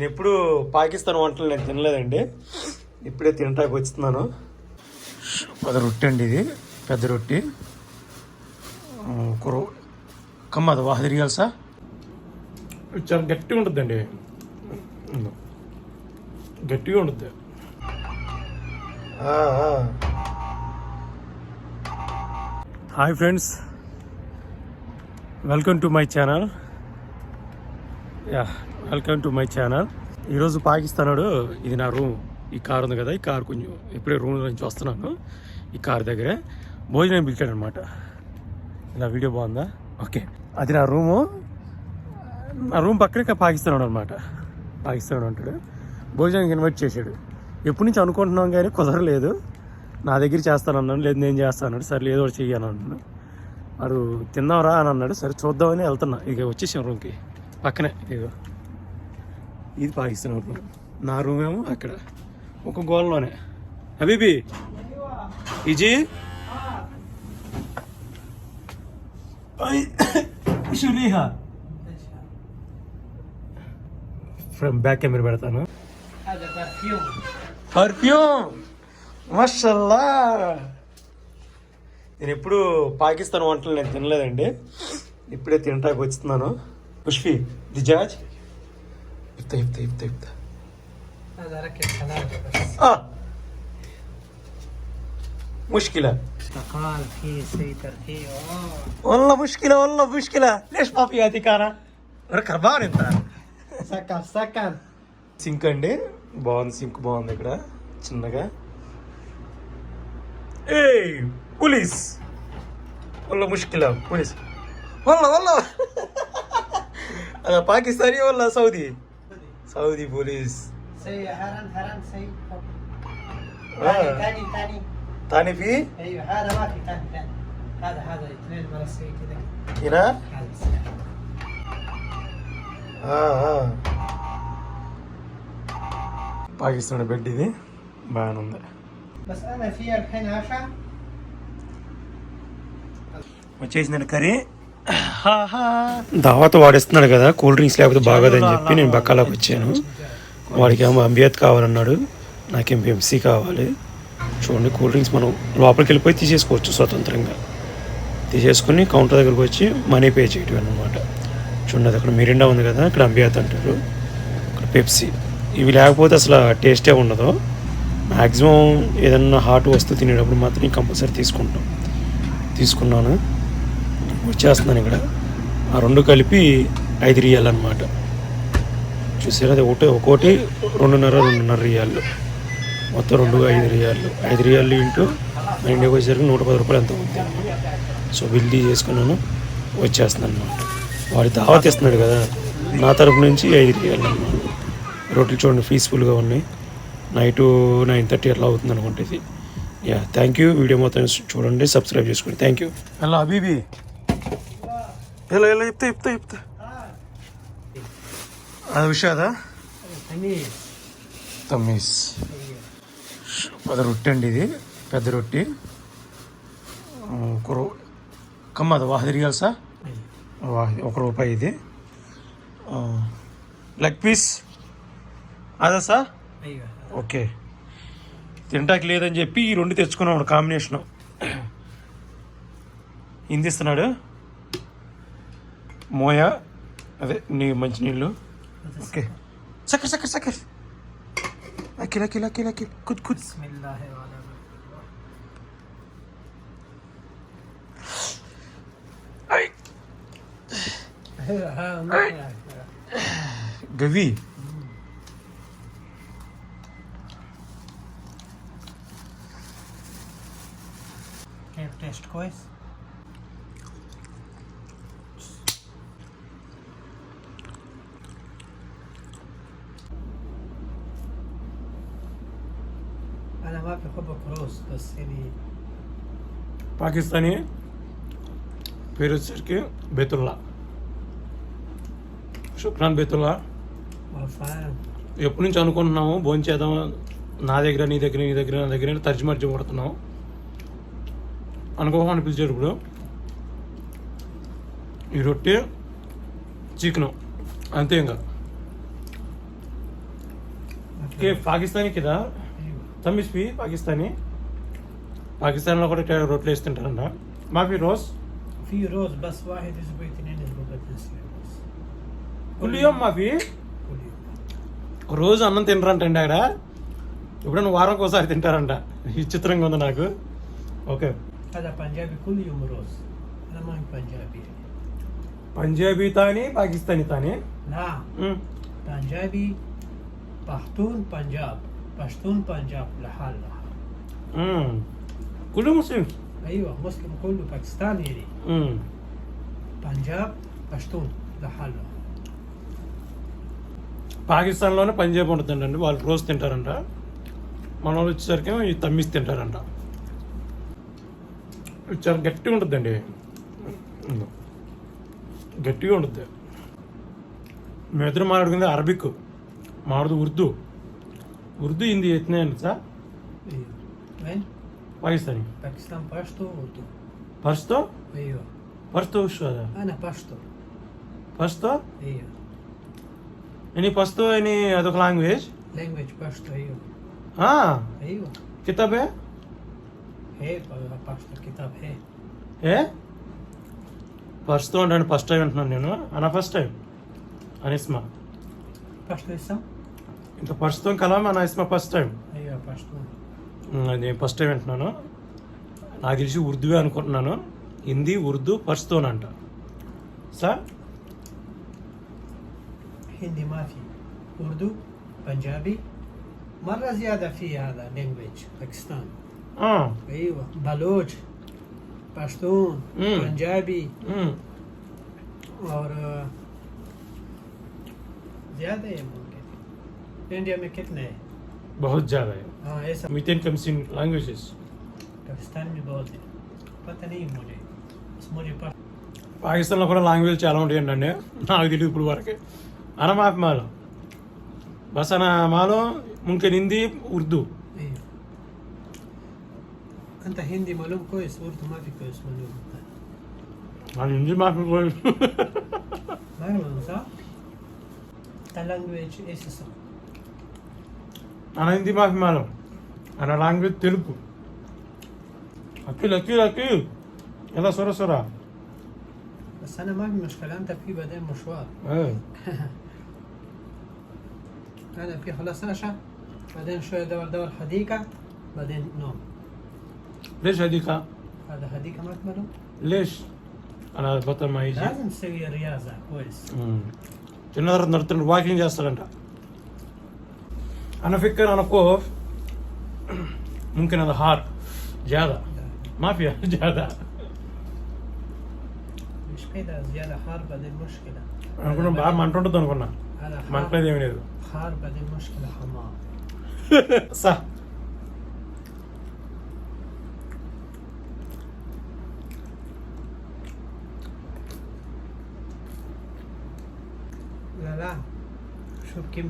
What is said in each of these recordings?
నేను ఎప్పుడు పాకిస్తాన్ వంటలు నేను తినలేదండి. ఇప్పుడే తినటానికి వచ్చుతున్నాను. పెద్ద రొట్టె అండి ఇది. పెద్ద రొట్టె. ఆ, ఒక రో కమ్మ అది వాహ తిరిగాల్సా చాలా గట్టిగా ఉంటుందండి. గట్టిగా ఉంటుంది? Hi friends. Welcome to my channel. Yeah welcome to my channel ఈరోజు పాకిస్తానాడు ఇది నా రూమ్ ఈ కార్ ఉంది కదా ఈ కార్ కొంచెం ఇప్పుడే రూమ్ నుంచి వస్తున్నాను. ఈ కార్ దగ్గరే భోజనం పిలిచాడు అనమాట నా వీడియో బాగుందా? ఓకే అది నా రూము నా రూమ్ పక్కనే ఇక పాకిస్తాన్ అనమాట. పాకిస్తాన్ ఉంటాడు భోజనానికి ఇన్వైట్ చేశాడు. ఎప్పటి నుంచి అనుకుంటున్నాం కానీ కుదరలేదు. నా దగ్గర చేస్తానన్నాను లేదు నేను చేస్తాను సరే ఏదో ఒకటి చెయ్యాను అన్నాను వాడు తిందాంరా అని అన్నాడు. సరే చూద్దామని వెళ్తున్నా. ఇక వచ్చేసాం రూమ్కి పక్కనే. ఇదిగో. ఇది పాకిస్తాన్ అవుతుంది. నా రూమ్ ఏమో అక్కడ. ఒక గోల్లోనే. హబీబీ. ఇజీ ఫ్రమ్ బ్యాక్ కెమెరా పెడతాను. పర్ఫ్యూమ్. మషల్లా నేను ఎప్పుడు పాకిస్తాన్ వంటలు నేను తినలేదండి. ఇప్పుడే తినటానికి వచ్చుతున్నాను పుష్పి దిజాజ్ ఇప్తా ఇప్తా ఇప్తా ఇప్తా هذا ركب ثلاجة بس آه. مشكلة استقال فيه سيتر فيه اوه والله مشكلة والله مشكلة ليش ما في هذيك أنا؟ ركبان أنت سكن سكن సింక్ అండి బాగుంది సింక్ బాగుంది ఇక్కడ చిన్నగా ఏ పోలీస్ والله مشكلة పోలీస్ والله والله أنا باكستاني ولا سعودي؟ سعودي بوليس سي هرن هرن سي آه. ثاني ثاني تاني في ايوه هذا ما في ثاني ثاني هذا هذا اثنين مرسي كذا هنا هذا سي. పాకిస్తాన్ బెడ్ ఇది బాగానే ఉంది بس انا في الحين عشاء వచ్చేసిందండి కర్రీ దావత్ వాడిస్తున్నాడు కదా కూల్ డ్రింక్స్ లేకపోతే బాగోదని చెప్పి నేను బక్కాలోకి వచ్చాను. వాడికి ఏమో అంబియత్ కావాలన్నాడు నాకేం ఎంసీ కావాలి. చూడండి కూల్ డ్రింక్స్ మనం లోపలికి వెళ్ళిపోయి తీసేసుకోవచ్చు స్వతంత్రంగా. తీసేసుకుని కౌంటర్ దగ్గరకు వచ్చి మనీ పే చేయటం అనమాట చూడండి అది అక్కడ మిరిండా ఉంది కదా ఇక్కడ అంబియత్ అంటారు. ఇక్కడ పెప్సీ. ఇవి లేకపోతే అసలు టేస్టే ఉండదు. మ్యాక్సిమం ఏదన్నా హాట్ వస్తువు తినేటప్పుడు మాత్రం కంపల్సరీ తీసుకుంటాం. తీసుకున్నాను. వచ్చేస్తున్నాను ఇక్కడ. ఆ రెండు కలిపి ఐదు రియాలన్నమాట చూసారా అది ఒకటి ఒక్కోటి రెండున్నర రెండున్నర రియాళ్ళు మొత్తం రెండు ఐదు రియాళ్ళు ఐదు రియాళ్ళు ఇంటూ మన ఇండియాకి వచ్చేసరికి నూట పది రూపాయలు ఎంత ఉంది సో బిల్ చేసుకున్నాను వచ్చేస్తున్నాను అనమాట వాడి దావత్ ఇస్తున్నాడు కదా నా తరపు నుంచి ఐదు రియాలు అనమాట రొట్టెలు చూడండి పీస్ఫుల్గా ఉన్నాయి. నైట్ నైన్ థర్టీ అట్లా అవుతుంది అనుకుంటుంది యా థ్యాంక్ యూ. వీడియో మొత్తం చూడండి సబ్స్క్రైబ్ చేసుకోండి. Thank you. హలో అబీబీ. ఎలా ఎలా చెప్తే చెప్తే చెప్తే అది విషాదా? తమ్మీస్. పెద్ద రొట్టె అండి ఇది. పెద్ద రొట్టి. ఒక రూ కమ్మ అది సార్ వాహ ఒక రూపాయి ఇది. Leg piece. అదా సార్ ఓకే. తింటాకి లేదని చెప్పి ఈ రెండు తెచ్చుకున్నాం కాంబినేషను. ఇందిస్తున్నాడు. మోయ అదే నీ మంచినీళ్ళు ఓకే సక్కర్ సక్కర్ సక్కర్ అఖిల్ అఖిల్ అఖిల్ అఖిల్ కుద్ కుద్ గవి टेस्ट को పాకిస్తానీ పేరు వచ్చేసరికి బేతుల్లా. శుక్రాన్ బేతుల్లా. ఎప్పటి నుంచి అనుకుంటున్నాము భోంచేద్దాం నా దగ్గర నీ దగ్గర నీ దగ్గర నా దగ్గర తరిచి మరిచి పడుతున్నాం అనుకోకుండా అనిపించారు ఇప్పుడు. ఈ రొట్టె చికెను. అంతే ఇంకా. పాకిస్తానీ కదా ايوه తమిళ్ పి పాకిస్తానీ పాకిస్తాన్లో కూడా ఇట్లా రొట్టెలు వేస్తుంటారంట మాఫీ రోజ్ في روز بس واحد اسبوع اثنين اسبوع بتنسى بس ఉల్లియం మాఫీ كل يوم రోజు అన్నం తినరంటండి అక్కడ ఎప్పుడైనా వారంకి ఒకసారి తింటారంట విచిత్రంగా ఉంది నాకు ఓకే هذا بنجابي كل يوم روز انا ما هي بنجابي పంజాబీ తాని పాకిస్తానీ తాని نعم మ్మ్. بنجابي پختون پنجاب پشتون پنجاب لحال لحال మ్మ్. కుళ్ళు ముస్లిం ايوه مسلم كله باكستاني دي మ్మ్. پنجاب پشتون لحال لحال పాకిస్తాన్లోనే పంజాబ్ ఉంటుందండి వాళ్ళు రోజు తింటారంట మన వాళ్ళు వచ్చేసరికి ఈ తమ్మిస్ తింటారంట ఇది చాలా గట్టిగా ఉంటుందండి గట్టిగా ఉంటుంది మేమిద్దరు మాట్లాడుకుంది అరబిక్ మాట్లాడుతూ ఉర్దూ ఉర్దూ హిందీ ఎత్తున్నాయండి సార్ ايوه وين పాకిస్తానీ باكستان پشتو اردو పర్స్తో ايوه పర్స్తో వస్తుందా انا پشتو పర్స్తో ايوه ఎనీ పర్స్తో ఎనీ అదొక లాంగ్వేజ్ لانجويج پشتو ايوه ايوه కితాబే هي پشتو كتاب هي ఏ ఫస్ట్ అంటే ఫస్ట్ టైం అంటున్నాను నేను అన్న ఫస్ట్ టైం అనిస్మా پشتو اسم ఇంత ప్రస్తుతం కలాం అన్న ఇస్ మై ఫస్ట్ టైం అయ్యా ఫస్ట్ నేను ఫస్ట్ టైం వింటున్నాను. నాకు తెలిసి ఉర్దూవే అనుకుంటున్నాను. హిందీ ఉర్దూ పరిస్థితం అంట. సార్? హిందీ మాఫీ. ఉర్దూ పంజాబీ మర్రా زيادة في هذا లాంగ్వేజ్ పాకిస్తాన్. اه ايوه بلوچ పంజాబీ. ఆర్ اور इंडिया में कितने हैं बहुत ज़्यादा है हाँ ऐसा with in comes in languages Pakistan में बहुत है पता नहीं मुझे मुझे పాకిస్తాన్లో కూడా లాంగ్వేజ్ చాలా ఉంటాయండి అండి నాకు తెలియదు ఇప్పుడు వరకు అనమాఫ్ మాలో బసన మాలో ముంక హిందీ ఉర్దూ అంత హిందీ మాలూమ్ కోయిస్ ఉర్దూ మాఫీ కోయిస్ మాలూమ్ నాకు హిందీ మాఫీ కోయిస్ మాలూమ్ సార్ language is something. మన హిందీ మాఫీ మాలో మన లాంగ్వేజ్ తెలుగు అఖిల్ అఖిల్ అఖిల్ ఎలా సొర సొర بس انا ما في مشكله انت في بعدين مشوار ఏ, انا في خلاص عشاء بعدين شويه دور دور حديقه بعدين نوم ليش هذيك هذا حديقه ما معلوم ليش انا بطل ما يجي لازم تسوي رياضه كويس మ్మ్. చిన్న తర్వాత నడుతుంటే వాకింగ్ చేస్తాడంట انا فكر انا خوف ممكن هذا هار زياده ما فيها زياده مش كده زياده حار بعدين مشكله అనుకున్నా బాగా మంట ఉంటుంది అనుకున్నా هذا మంటలేదు حار ఏమీ లేదు حار بعدين مشكله حمار సా لا لا شوف كم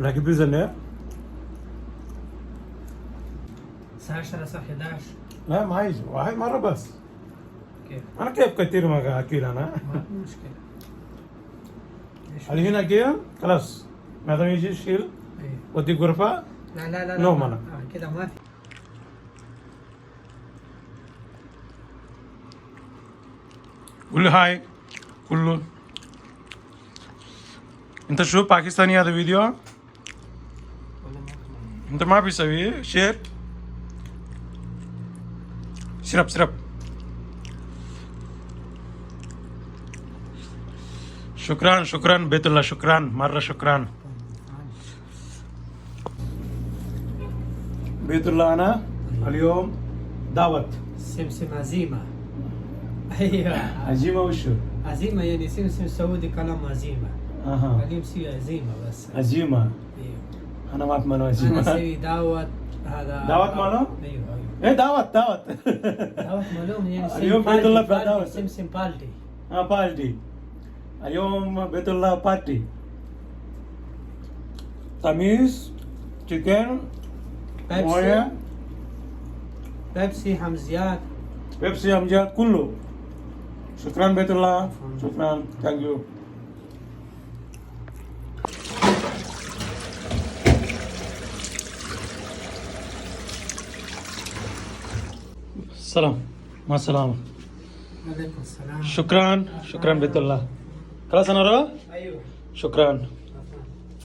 La prisonnière الساعة لا ما يجي واحد مرة بس. كيف؟ أنا كيف كثير ما أكل أنا؟ مشكلة. هنا أكل خلاص. ما دام يجي يشيل إيه. ودي غرفة. لا لا لا نوم أنا. آه، كده ما في. قول هاي. كله انت شو باكستاني هذا فيديو ولا ما في انت ما بيسوي شير شرب شرب شكرا شكرا بيت الله شكرا مرة شكرا بيت الله أنا اليوم دعوت سمسم عزيمة ايوه عزيمة وشو؟ عزيمة يعني سمسم سعودي كلام عزيمة أها. بعدين بصير عزيمة بس. عزيمة؟ أيوه أنا ما ماله عزيمة. أنا أسوي دعوت هذا دعوت ماله؟ أيوه أيوه. إيه دعوت دعوت دعوت مالوم يعني اليوم بيت الله دعوة. سمسم بالدي. آه بالدي. اليوم بيت الله بارتي تميز تشيكن بيبسي. بيبسي حمزيات. بيبسي حمزيات كله. شكرا بيت الله. شكرا. ثانك يو السلام. ما السلام عليكم السلام. شكرا. شكرا بيت الله. خلاص أنا أيوه. شكرا.